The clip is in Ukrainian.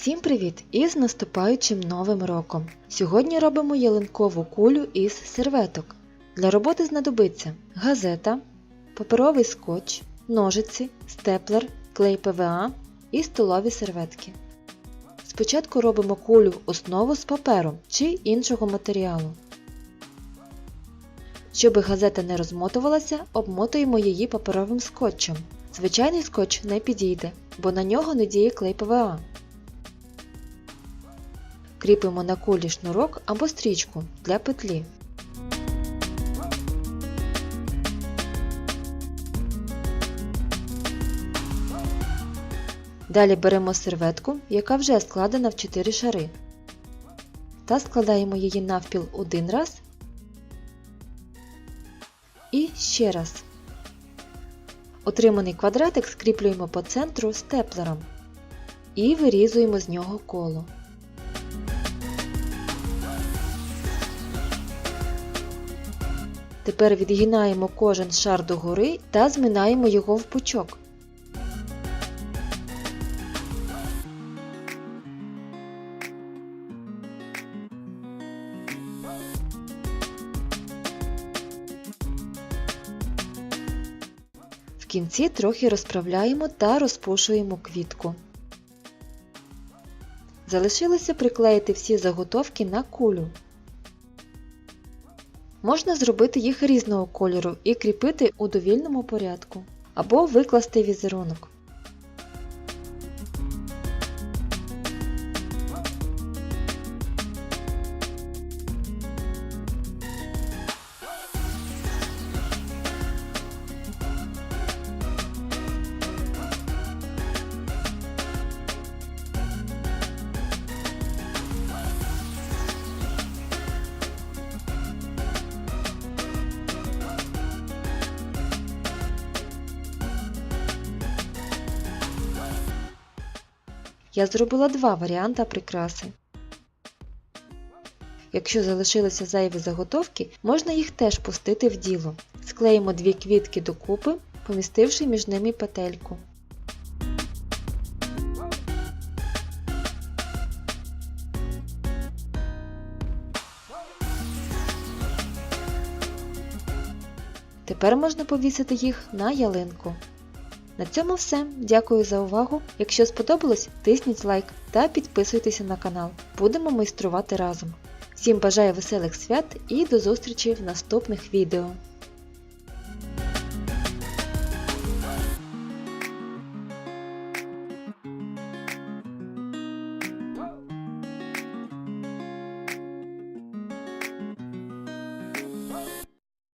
Всім привіт! І з наступаючим новим роком! Сьогодні робимо ялинкову кулю із серветок. Для роботи знадобиться газета, паперовий скотч, ножиці, степлер, клей ПВА і столові серветки. Спочатку робимо кулю в основу з паперу чи іншого матеріалу. Щоб газета не розмотувалася, обмотуємо її паперовим скотчем. Звичайний скотч не підійде, бо на нього не діє клей ПВА. Кріпимо на кулі шнурок або стрічку для петлі. Далі беремо серветку, яка вже складена в 4 шари, та складаємо її навпіл один раз і ще раз. Отриманий квадратик скріплюємо по центру степлером і вирізуємо з нього коло. Тепер відгинаємо кожен шар догори та зминаємо його в пучок. В кінці трохи розправляємо та розпушуємо квітку. Залишилося приклеїти всі заготовки на кулю. Можна зробити їх різного кольору і кріпити у довільному порядку, або викласти візерунок. Я зробила два варіанти прикраси. Якщо залишилися зайві заготовки, можна їх теж пустити в діло. Склеїмо дві квітки докупи, помістивши між ними петельку. Тепер можна повісити їх на ялинку. На цьому все. Дякую за увагу. Якщо сподобалось, тисніть лайк та підписуйтеся на канал. Будемо майструвати разом. Всім бажаю веселих свят і до зустрічі в наступних відео.